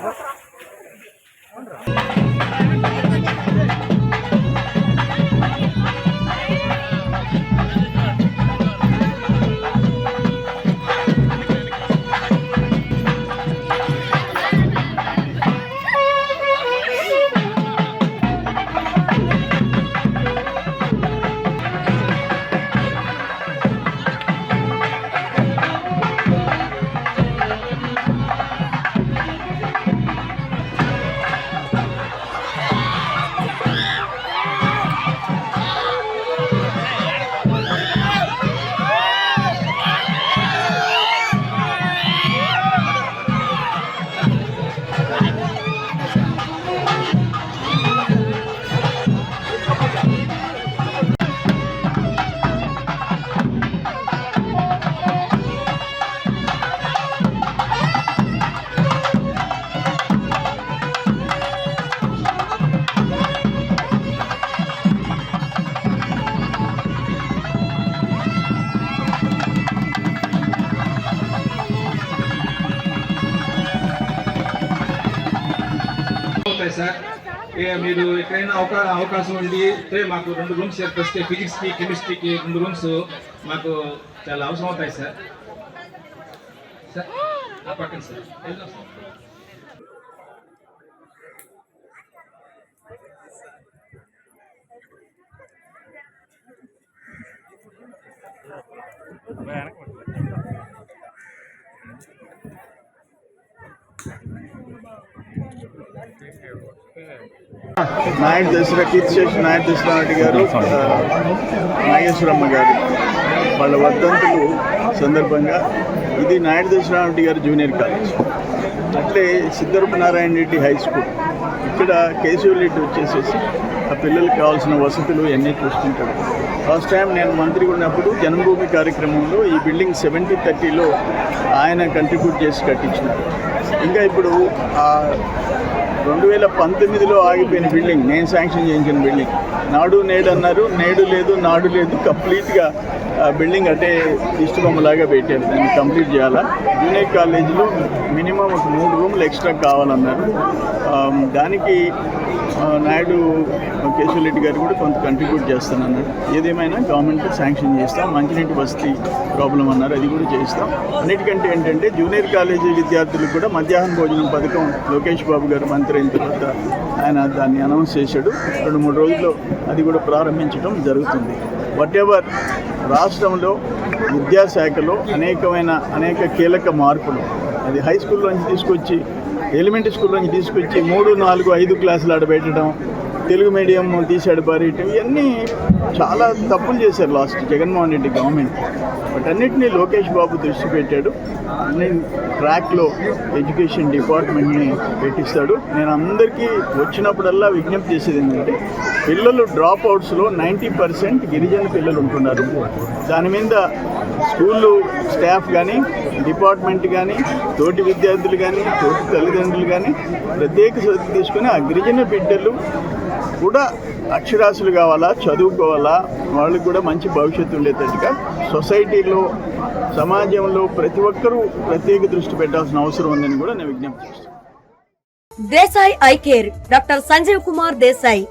Спасибо. Sir. మీరు ఎక్కడైనా అవకా అవకాశం ఉండి అంటే మాకు రెండు రూమ్స్ ఏర్పరిస్తే ఫిజిక్స్కి కెమిస్ట్రీకి రెండు రూమ్స్ మాకు చాలా అవసరం అవుతాయి సార్. సార్ ఆ పక్కన సార్. వెళ్దాం సార్. నాయుడు దసరా కీర్తిశేషి నాయుడు దసరారెడ్డి గారు నాగేశ్వరమ్మ గారు. వాళ్ళ వర్ధంతులు సందర్భంగా ఇది నాయుడు దసరారెడ్డి గారు జూనియర్ కాలేజ్. అట్లే సిద్ధరూపనారాయణ రెడ్డి హై స్కూల్. ఇక్కడ కేశవరెడ్డి వచ్చేసేసి ఆ పిల్లలకు కావాల్సిన వసతులు ఇవన్నీ చూసుకుంటాడు. ఫస్ట్ టైం నేను మంత్రి ఉన్నప్పుడు జన్మభూమి కార్యక్రమంలో ఈ బిల్డింగ్ సెవెంటీ థర్టీలో ఆయన కంట్రిబ్యూట్ చేసి కట్టించినారు ఇంకా ఇప్పుడు ఆ రెండు వేల పంతొమ్మిదిలో ఆగిపోయిన బిల్డింగ్ నేను శాంక్షన్ చేయించిన బిల్డింగ్. నాడు నేడు అన్నారు నేడు లేదు నాడు లేదు కంప్లీట్గా ఆ బిల్డింగ్ అంటే ఇష్టబొమ్మలాగా పెట్టారు. దాన్ని కంప్లీట్ చేయాలా? జూనియర్ కాలేజీలో మినిమం మాకు మూడు రూములు ఎక్స్ట్రా కావాలన్నారు. దానికి నాయుడు నాయుడు కేశవరెడ్డి గారు కూడా కొంత కంట్రిబ్యూట్ చేస్తానన్నారు. ఏదేమైనా గవర్నమెంట్ శాంక్షన్ చేస్తాం మంచినీటి వసతి ప్రాబ్లం అన్నారు అది కూడా చేస్తాం అన్నిటికంటే ఏంటంటే జూనియర్ కాలేజీ విద్యార్థులకు కూడా మధ్యాహ్న భోజనం పథకం లోకేష్ బాబు గారు మంత్రి అయిన తర్వాత ఆయన దాన్ని అనౌన్స్ చేశాడు. రెండు మూడు రోజుల్లో అది కూడా ప్రారంభించడం జరుగుతుంది. వాట్ ఎవర్ రాష్ట్రంలో విద్యాశాఖలో అనేకమైన అనేక కీలక మార్పులు అది హై స్కూల్ నుంచి తీసుకొచ్చి ఎలిమెంటరీ స్కూల్ నుంచి తీసుకొచ్చి మూడు నాలుగు ఐదు క్లాసులు ఆడబెట్టడం తెలుగు మీడియం తీసాడు పారేయటం ఇవన్నీ చాలా తప్పులు చేశారు లాస్ట్ జగన్మోహన్ రెడ్డి గవర్నమెంట్ వాటన్నిటినీ లోకేష్ బాబు దృష్టి పెట్టాడు. నేను ట్రాక్లో ఎడ్యుకేషన్ డిపార్ట్మెంట్ని పెట్టిస్తాడు. నేను అందరికీ వచ్చినప్పుడల్లా విజ్ఞప్తి చేసేది ఏంటంటే పిల్లలు డ్రాప్ అవుట్స్లో నైంటీ పర్సెంట్ గిరిజన పిల్లలు ఉంటున్నారు. దాని మీద స్కూళ్ళు స్టాఫ్ కానీ డిపార్ట్మెంట్ కానీ తోటి విద్యార్థులు కానీ తోటి తల్లిదండ్రులు కానీ ప్రత్యేక శ్రద్ధ తీసుకుని ఆ గిరిజన బిడ్డలు కూడా అక్షరాస్యులు కావాలా చదువుకోవాలా వాళ్ళకి కూడా మంచి భవిష్యత్తు ఉండేటట్టుగా సొసైటీలో సమాజంలో ప్రతి ఒక్కరూ ప్రత్యేక దృష్టి పెట్టాల్సిన అవసరం ఉందని కూడా నేను విజ్ఞప్తి చేస్తాను Desai eye care doctor Sanjeev Kumar Desai.